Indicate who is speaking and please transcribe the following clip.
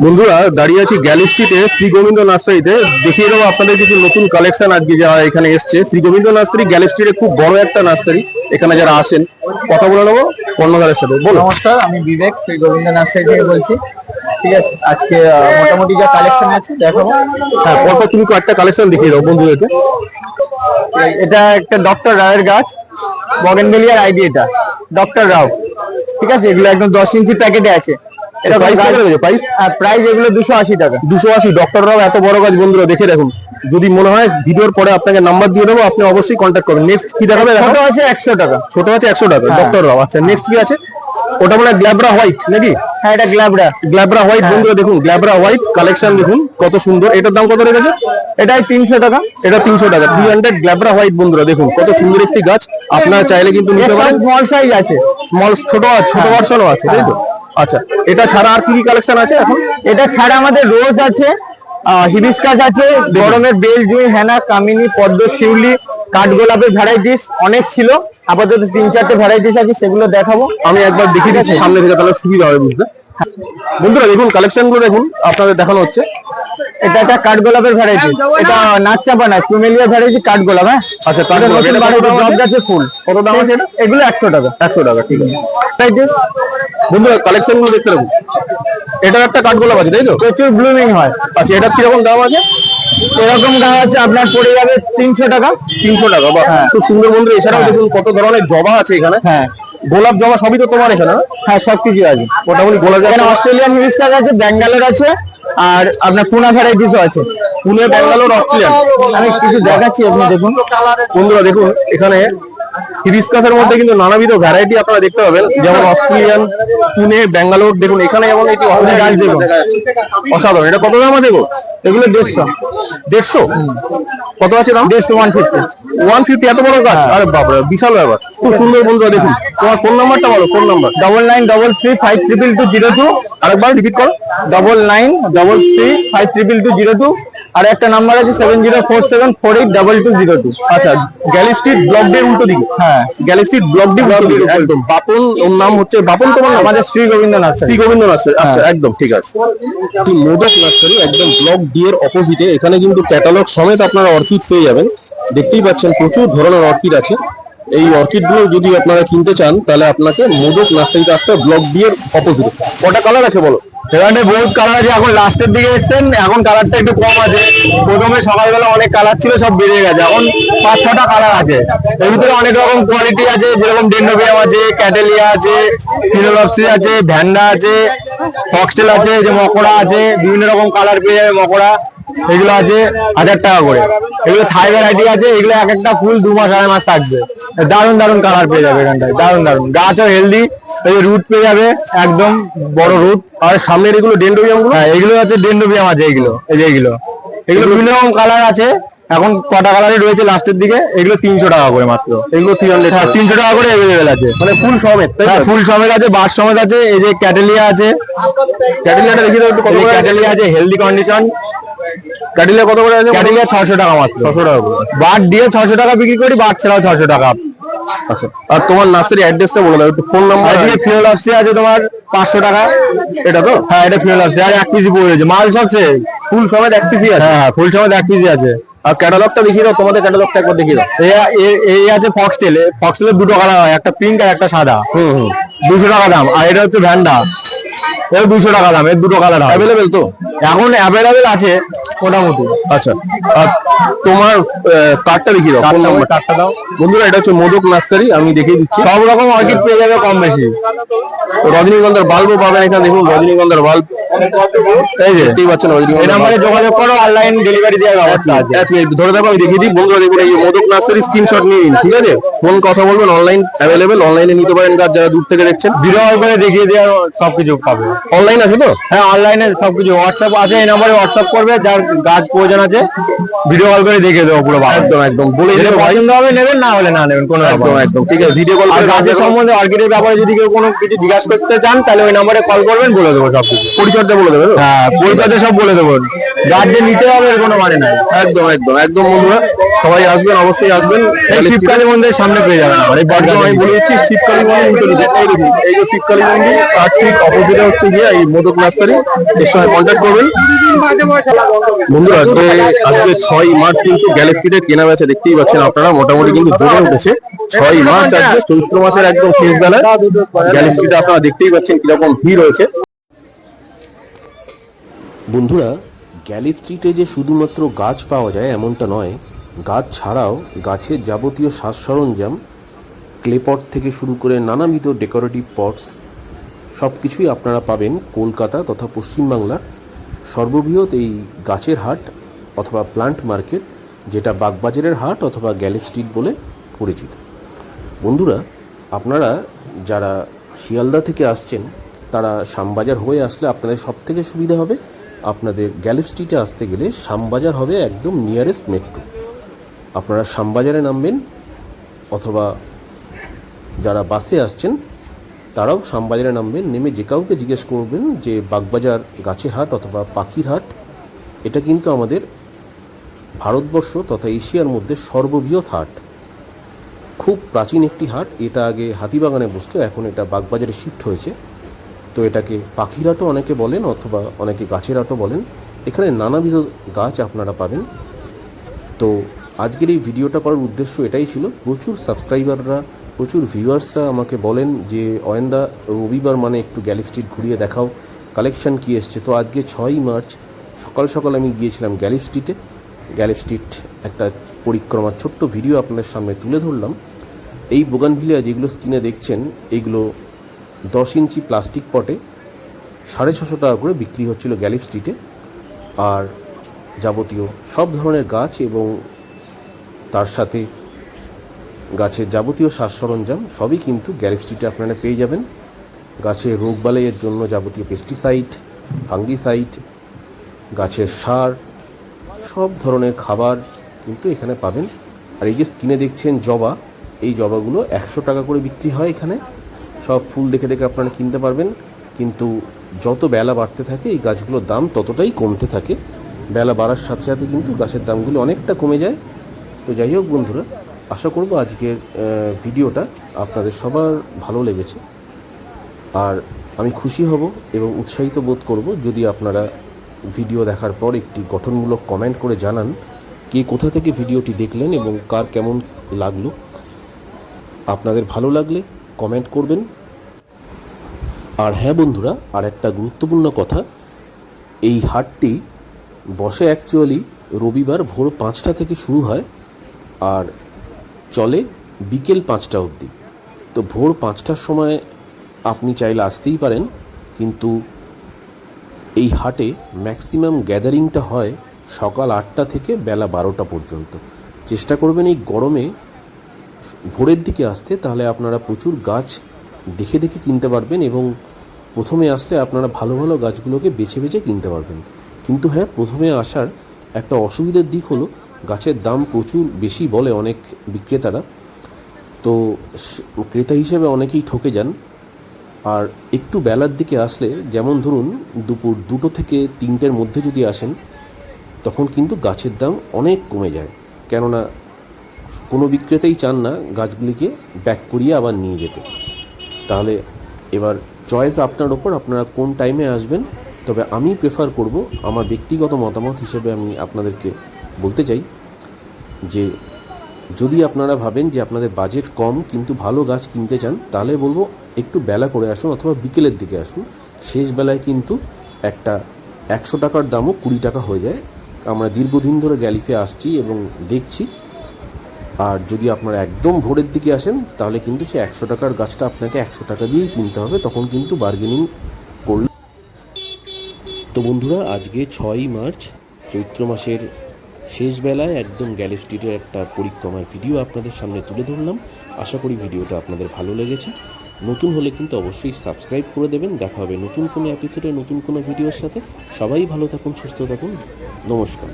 Speaker 1: বন্ধুরা দাঁড়িয়ে আছি গ্যালি স্ট্রিটে শ্রী গোবিন্দ নার্সারিতে। দেখিয়ে দেবো আপনাদের কিছু নতুন কালেকশন আজকে যারা এখানে এসছে। শ্রী গোবিন্দ নার্সারি গ্যালি স্ট্রিটে খুব বড় একটা নার্সারি। এখানে যারা আসেন কথা বলে নেব কর্ণধারের সাথে। বলো
Speaker 2: নমস্কার আমি বিবেক শ্রী গোবিন্দ নার্সারি থেকে বলছি। ঠিক আছে আজকে মোটামুটি যা কালেকশন আছে দেখাবো।
Speaker 1: হ্যাঁ পরপর তুমি একটা কালেকশন দেখিয়ে দাও বন্ধুদেরকে।
Speaker 2: এটা একটা ডক্টর রাওয়ের গাছ বগেনভেলিয়ার আইডি এটা ডক্টর রাও। ঠিক আছে এগুলো একদম দশ ইঞ্চি প্যাকেটে আছে।
Speaker 1: এটা প্রাইস কত রয়েছে প্রাইস
Speaker 2: এগুলো টাকা।
Speaker 1: দুশো আশি। ডক্টররাও এত বড় গাছ বন্ধুরা দেখে দেখুন। যদি মনে হয় ভিডিওর পরে আপনাকে নাম্বার দিয়ে দেবো আপনি অবশ্যই কন্ট্যাক্ট করবেন। নেক্সট কি দেখাবে
Speaker 2: ছোট আছে একশো টাকা।
Speaker 1: ছোট আছে একশো টাকা
Speaker 2: হ্যাঁ।
Speaker 1: ডক্টররাও আচ্ছা নেক্সট কি আছে? ওটা মানে গ্ল্যাবরা হোয়াইট নাকি?
Speaker 2: হ্যাঁ এটা
Speaker 1: গ্ল্যাবরা হোয়াইট বন্ধুরা দেখুন গ্ল্যাবরা হোয়াইট কালেকশন দেখুন কত সুন্দর। এটার দাম কত রেখেছে
Speaker 2: এটাই তিনশো টাকা।
Speaker 1: এটা তিনশো টাকা থ্রি হান্ড্রেড গ্ল্যাবরা হোয়াইট বন্ধুরা দেখুন কত সুন্দর একটি গাছ। আপনারা চাইলে কিন্তু নিতে পারেন।
Speaker 2: স্মল সাইজ আছে।
Speaker 1: স্মল ছোট ছোট ভার্সনও আছে তাই তো? আচ্ছা এটা ছাড়া আর কি কি কালেকশন আছে এখন?
Speaker 2: এটা ছাড়া আমাদের রোজ আছে হিবিস্কাস আছে গরমের বেল জুই হেনা কামিনী পদ্ম শিউলি কাঠগোলাপের ভ্যারাইটিস অনেক ছিল। আপাতত তিন চারটে ভ্যারাইটিস আছে সেগুলো দেখাবো।
Speaker 1: আমি একবার দেখিয়ে দিচ্ছি সামনে থেকে তাহলে সুবিধা হবে বুঝতে। বন্ধুরা দেখুন কালেকশনগুলো দেখুন আপনাদের দেখানো হচ্ছে।
Speaker 2: এটা একটা কাঠগোলাপের ভ্যারাইটি এটা নাচচাপা না কুমেলিয়া ভ্যারাইটি কাঠগোলাপ হ্যাঁ?
Speaker 1: আচ্ছা,
Speaker 2: এটা
Speaker 1: কাঠগোলাপ। এটা?
Speaker 2: জব গাছের ফুল।
Speaker 1: কত দাম আছে এটা?
Speaker 2: এগুলো একশো টাকা।
Speaker 1: একশো টাকা ঠিক আছে। বন্ধুরা কালেকশনগুলো দেখতে রাখুন এটার একটা কাঠগোলাপ আছে তাই তো?
Speaker 2: প্রচুর ব্লুমিং হয়।
Speaker 1: আচ্ছা এটা কীরকম দাম আছে?
Speaker 2: এরকম দাম আছে আপনার পড়ে যাবে তিনশো টাকা।
Speaker 1: তিনশো টাকা বা খুব সুন্দর বন্ধু এছাড়াও দেখুন কত ধরনের জবা আছে এখানে।
Speaker 2: হ্যাঁ।
Speaker 1: গোলাপ জবা সবই তো তোমার এখানে না?
Speaker 2: হ্যাঁ সবকিছু আছে।
Speaker 1: মোটামুটি গোলাপ
Speaker 2: এখানে
Speaker 1: জবা
Speaker 2: অস্ট্রেলিয়ান হিবিস্কাস আছে ব্যাঙ্গালোর আছে আর আপনার পুনা ভ্যারাইটিসও আছে।
Speaker 1: পুনে, ব্যাঙ্গালোর অস্ট্রেলিয়ান
Speaker 2: আমি কিছু দেখাচ্ছি আপনি দেখুন।
Speaker 1: বন্ধুরা, দেখুন, এখানে হিবিস্কাসের মধ্যে কিন্তু নানাবিধ ভ্যারাইটি আপনারা দেখতে পাবেন। যেমন অস্ট্রেলিয়ান পুনে ব্যাঙ্গালোর দেখুন এখানে যেমন এটি অসাধারণ। এটা কত দাম আছে গো?
Speaker 2: এগুলো দেড়শো।
Speaker 1: দেড়শো? কত আছে দাম?
Speaker 2: দেড়শো ওয়ান ফিফটি
Speaker 1: ওয়ান ফিফটি এত বড় গাছ? আরে বাপরে বিশাল ব্যাপার। খুব সুন্দর বন্ধুরা দেখুন। তোমার ফোন নাম্বারটা বলো phone number
Speaker 2: double nine double three five triple two zero two
Speaker 1: আরেকবার রিপিট করো।
Speaker 2: Double nine double three five triple two zero two আর একটা নাম্বার আছে seven zero four seven four eight double two zero two
Speaker 1: আচ্ছা Galiff street block day উল্টো দিকে।
Speaker 2: হ্যাঁ
Speaker 1: galley street block day উল্টো দিকে। একদম বাপন ওর নাম হচ্ছে বাপন তোমার
Speaker 2: আমাদের শ্রী গোবিন্দ নার্সারি।
Speaker 1: শ্রী গোবিন্দ নার্সারি। আচ্ছা একদম ঠিক আছে। এই মোদক নার্সারি একদম ব্লক ডি এর অপোজিটে এখানে কিন্তু ক্যাটালগ সমেত আপনারা অর্কিড পেয়ে যাবেন। দেখতেই পাচ্ছেন প্রচুর ধরনের অর্কিড আছে। এই অর্কিডগুলো যদি আপনারা কিনতে চান তাহলে আপনাকে মোদক নার্সারিতে আসতে ব্লক ডি এর অপোজিটে কটা কালার আছে বলো?
Speaker 2: এখানে বহুত কালার আছে। এখন লাস্টের দিকে এসছেন। এখন কালারটা একটু কম আছে। প্রথমে সকালবেলা অনেক কালার ছিল, সব বেরিয়ে গেছে। এখন পাঁচ, ছটা কালার আছে। এর ভিতরে অনেক রকম কোয়ালিটি আছে। যেরকম ডেন্ডোবিয়াম আছে ক্যাটেলিয়া আছে ফিলোলপসি আছে ভ্যান্ডা আছে ফক্সটেল আছে যে মকড়া আছে, বিভিন্ন রকম কালার পেয়ে যাবে মকড়া এগুলো আছে হাজার টাকা করে। এগুলো থাই ভ্যারাইটি আছে এগুলো এক একটা ফুল দু মাস আড়াই মাস থাকবে। দারুণ দারুণ কালার পেয়ে যাবে এখানটায় দারুণ দারুণ। গাছও হেলদি এই রুট পেয়ে যাবে একদম বড় রুট
Speaker 1: আর সামনের এগুলো ডেন্ডোবিয়ামগুলো?
Speaker 2: হ্যাঁ এগুলো আছে ডেন্ডোবিয়াম আছে এগুলো এই যে এগুলো। এগুলো বিভিন্ন রকম কালার আছে এখন কটা কালারই রয়েছে লাস্টের দিকে এগুলো তিনশো টাকা করে মাত্র।
Speaker 1: এগুলো
Speaker 2: হ্যাঁ তিনশো টাকা করে এভেলেবেল আছে।
Speaker 1: মানে ফুল সমেত
Speaker 2: হ্যাঁ ফুল সমেত আছে বাট সমেত আছে এই যে ক্যাটেলিয়া আছে।
Speaker 1: ক্যাটেলিয়াটা
Speaker 2: যে
Speaker 1: করে
Speaker 2: ক্যাটেলিয়া আছে হেলদি কন্ডিশন
Speaker 1: ক্যাটেলিয়া কত করে আছে?
Speaker 2: ক্যাটেলিয়া ছশো টাকা মাত্র।
Speaker 1: ছশো টাকা করে।
Speaker 2: বাট দিয়ে ছশো টাকা বিক্রি করি বাট ছাড়াও ছশো টাকা।
Speaker 1: আচ্ছা। আর তোমার নার্সারি অ্যাড্রেসটা বলে দাও একটু ফোন নাম্বার
Speaker 2: আজকে ফিউল আপসি আছে তোমার পাঁচশো টাকা।
Speaker 1: এটা তো?
Speaker 2: হ্যাঁ এটা ফিউল আপসি আর এক পিসি পড়েছে মাল সবচেয়ে
Speaker 1: ফুল সমেত এক পিসি আছে?
Speaker 2: হ্যাঁ হ্যাঁ ফুল সমেত এক পিসি আছে।
Speaker 1: আর ক্যাটালগটা দেখিয়ে দাও তোমাদের ক্যাটালগটা একবার দেখিয়ে দাও।
Speaker 2: এই আছে ফক্সটেল ফক্সটেলের দুটো কালার হয় একটা পিঙ্ক আর একটা সাদা।
Speaker 1: হুম হুম।
Speaker 2: দুশো টাকা দাম। আর এটা হচ্ছে ভ্যান্ডা এর দুশো টাকা দাম এর দুটো কালার
Speaker 1: অ্যাভেলেবেল তো?
Speaker 2: এখন অ্যাভেলেবেল আছে। মোটামুটি
Speaker 1: আচ্ছা। আর তোমার কার্ডটা দেখিয়ে দাও ফোন নাম্বার
Speaker 2: টাকা দাও।
Speaker 1: বন্ধুরা এটা হচ্ছে মোদক নার্সারি আমি দেখিয়ে দিচ্ছি।
Speaker 2: সব রকম অর্কিড পেয়ে যাবে কম বেশি।
Speaker 1: রজনীগন্ধার বাল্বও পাবেন এখানে দেখুন রজনীগন্ধার বাল্ব
Speaker 2: এই যে
Speaker 1: দেখতেই পাচ্ছেন
Speaker 2: এই নাম্বারে যোগাযোগ করো অনলাইন ডেলিভারি দেওয়ার ব্যবস্থা আছে।
Speaker 1: ধরে দেখো আমি দেখিয়ে দিই। বন্ধুরা দেখুন এই মোদক নার্সারি স্ক্রিনশট নিয়ে নিন ঠিক আছে? ফোন কথা বলবেন অনলাইন অ্যাভেলেবেল অনলাইনে নিতে পারেন গাছ যারা দূর থেকে দেখছেন।
Speaker 2: ভিডিও করে দেখিয়ে দেওয়ার সবকিছু পাবে।
Speaker 1: অনলাইন আছে তো?
Speaker 2: হ্যাঁ অনলাইনে সবকিছু। হোয়াটসঅ্যাপ আছে এই নম্বরে হোয়াটসঅ্যাপ করবে যার গাছ প্রয়োজন আছে ভিডিও কল করে দেখিয়ে দেবো পুরো
Speaker 1: একদম একদম। বলে দিলে
Speaker 2: পছন্দ হবে নেবেন না হলে না নেবেন কোনো
Speaker 1: একদম একদম। ঠিক আছে ভিডিও কল
Speaker 2: আর
Speaker 1: করে
Speaker 2: গাছের সম্বন্ধে অর্কিডের ব্যাপারে যদি কেউ কোনো কিছু জিজ্ঞাসা করতে চান তাহলে ওই নম্বরে কল করবেন বলে দেবো সব কিছু।
Speaker 1: পরিচর্যা বলে দেবে
Speaker 2: হ্যাঁ পরিচর্যা সব বলে দেবো। গাছ যে নিতে হবে এর কোনো মানে নাই।
Speaker 1: একদম একদম একদম বন্ধুরা। সবাই আসবেন অবশ্যই আসবেন।
Speaker 2: এই শিবকালী মন্দিরের সামনে পেয়ে যাবেন আমার। এই
Speaker 1: একদম আমি বলে দিচ্ছি শিবকালী মন্দির উল্টো দিকে। এই দেখুন এই যে শিবকালী মন্দির তার ঠিক অপোজিটে হচ্ছে গিয়ে এই মোদক নার্সারি। এর সঙ্গে কন্ট্যাক্ট করবেন। বন্ধুরা, আজকে ছয় মার্চ কিন্তু কেনা বেচা দেখতেই পাচ্ছেন আপনারা। মোটামুটি কিন্তু জমে উঠেছে। ছয় মার্চ আজকে চৈত্র মাসের একদম শেষ আপনারা দেখতেই পাচ্ছেন কীরকম ভিড়
Speaker 3: বন্ধুরা গ্যালি স্ট্রিটে যে শুধুমাত্র গাছ পাওয়া যায় এমনটা নয়, গাছ ছাড়াও গাছের যাবতীয় সাজ সরঞ্জাম, ক্লেপট থেকে শুরু করে নানাবিধ ডেকোরেটিভ পটস সব কিছুই আপনারা পাবেন কলকাতা তথা পশ্চিমবাংলার সর্ববৃহৎ এই গাছের হাট অথবা প্লান্ট মার্কেট যেটা বাগবাজারের হাট অথবা গ্যালি স্ট্রিট বলে পরিচিত। বন্ধুরা, আপনারা যারা শিয়ালদা থেকে আসছেন, তারা শ্যামবাজার হয়ে আসলে আপনাদের সব থেকে সুবিধা হবে আপনাদের গ্যালিপ স্ট্রিটে আসতে গেলে শ্যামবাজার হবে একদম নিয়ারেস্ট মেট্রো আপনারা শ্যামবাজারে নামবেন অথবা যারা বাসে আসছেন তারাও শ্যামবাজারে নামবেন, নেমে যে কাউকে জিজ্ঞেস করবেন যে বাগবাজার গাছের হাট অথবা পাখির হাট এটা কিন্তু আমাদের ভারতবর্ষ তথা এশিয়ার মধ্যে সর্ববৃহৎ হাট। খুব প্রাচীন একটি হাট, এটা আগে হাতিবাগানে বসতো, এখন এটা বাগবাজারে শিফট হয়েছে। তো এটাকে পাখির হাটও অনেকে বলেন অথবা অনেকে গাছের হাটও বলেন। এখানে নানাবিধ গাছ আপনারা পাবেন। তো আজকের এই ভিডিওটা করার উদ্দেশ্য এটাই ছিল, প্রচুর সাবস্ক্রাইবাররা প্রচুর ভিউয়ার্সরা আমাকে বলেন যে, অয়েন্দা, রবিবার মানে একটু গ্যালি স্ট্রিট ঘুরিয়ে দেখাও। কালেকশন কী এসছে? তো আজকে ছয়ই মার্চ, সকাল সকাল আমি গিয়েছিলাম গ্যালি স্ট্রিটে স্ট্রিট একটা পরিক্রমার ছোট্ট ভিডিও আপনাদের সামনে তুলে ধরলাম। এই বোগানভিলিয়া যেগুলো স্ক্রিনে দেখছেন এইগুলো দশ ইঞ্চি প্লাস্টিক পটে সাড়ে ছশো টাকা করে বিক্রি হচ্ছিল গ্যালিপ স্ট্রিটে আর যাবতীয় সব ধরনের গাছ এবং তার সাথে গাছের যাবতীয় সাজ সরঞ্জাম সবই কিন্তু গ্যালিপ স্ট্রিটে আপনারা পেয়ে যাবেন। গাছের রোগবালাইয়ের জন্য যাবতীয় পেস্টিসাইড ফাঙ্গিসাইড গাছের সার, সব ধরনের খাবার কিন্তু এখানে পাবেন। আর এই যে স্কিনে দেখছেন জবা, এই জবাগুলো একশো টাকা করে বিক্রি হয় এখানে। সব ফুল দেখে দেখে আপনারা কিনতে পারবেন। কিন্তু যত বেলা বাড়তে থাকে, এই গাছগুলোর দাম ততটাই কমতে থাকে। বেলা বাড়ার সাথে সাথে কিন্তু গাছের দামগুলো অনেকটা কমে যায়। তো যাই হোক বন্ধুরা আশা করব আজকের ভিডিওটা আপনাদের সবার ভালো লেগেছে। আর আমি খুশি হব এবং উৎসাহিত বোধ করব যদি আপনারা ভিডিও দেখার পর একটি গঠনমূলক কমেন্ট করে জানান কে কোথা থেকে ভিডিওটি দেখলেন এবং কার কেমন লাগল। আপনাদের ভালো লাগলে কমেন্ট করবেন। আর হ্যাঁ বন্ধুরা, আর একটা গুরুত্বপূর্ণ কথা, এই হাটটি বসে অ্যাকচুয়ালি রবিবার ভোর পাঁচটা থেকে শুরু হয়। আর চলে বিকেল পাঁচটা অবধি। তো ভোর পাঁচটার সময় আপনি চাইলে আসতেই পারেন, কিন্তু এই হাটে ম্যাক্সিমাম গ্যাদারিংটা হয় সকাল আটটা থেকে বেলা বারোটা পর্যন্ত। চেষ্টা করবেন এই গরমে ভোরের দিকে আসতে, তাহলে আপনারা প্রচুর গাছ দেখে দেখে কিনতে পারবেন এবং প্রথমে আসলে আপনারা ভালো ভালো গাছগুলোকে বেছে বেছে কিনতে পারবেন। কিন্তু হ্যাঁ প্রথমে আসার একটা অসুবিধার দিক হলো গাছের দাম প্রচুর বেশি বলে অনেক বিক্রেতারা। তো ক্রেতা হিসেবে অনেকেই ঠকে যান। আর একটু বেলার দিকে আসলে, যেমন ধরুন দুপুর দুটো থেকে তিনটের মধ্যে যদি আসেন, তখন কিন্তু গাছের দাম অনেক কমে যায়। কেননা কোনো বিক্রেতাই চান না গাছগুলিকে ব্যাক করিয়ে আবার নিয়ে যেতে। তাহলে এবার চয়েস আপনার ওপর, আপনারা কোন টাইমে আসবেন? তবে আমি প্রেফার করব আমার ব্যক্তিগত মতামত হিসেবে আমি আপনাদেরকে বলতে চাই। যে যদি আপনারা ভাবেন যে আপনাদের বাজেট কম কিন্তু ভালো গাছ কিনতে চান, তাহলে বলব একটু বেলা করে আসুন অথবা বিকেলের দিকে আসুন। শেষ বেলায় কিন্তু একটা একশো টাকার দামও কুড়ি টাকা হয়ে যায়। আমরা দীর্ঘদিন ধরে গ্যালিফে আসছি এবং দেখছি। আর যদি আপনারা একদম ভোরের দিকে আসেন, তাহলে কিন্তু সে একশো টাকার গাছটা আপনাকে একশো টাকা দিয়েই কিনতে হবে। তখন কিন্তু বার্গেনিং করলে তো বন্ধুরা, আজকে ছয়ই মার্চ, চৈত্র মাসের শেষ বেলায় একদম গ্যালস্ট্রিটের একটা পরিক্রমার ভিডিও আপনাদের সামনে তুলে ধরলাম। আশা করি ভিডিওটা আপনাদের ভালো লেগেছে। নতুন হলে কিন্তু অবশ্যই সাবস্ক্রাইব করে দেবেন। দেখা হবে নতুন কোনো এপিসোডে নতুন কোনো ভিডিওর সাথে। সবাই ভালো থাকুন, সুস্থ থাকুন। নমস্কার।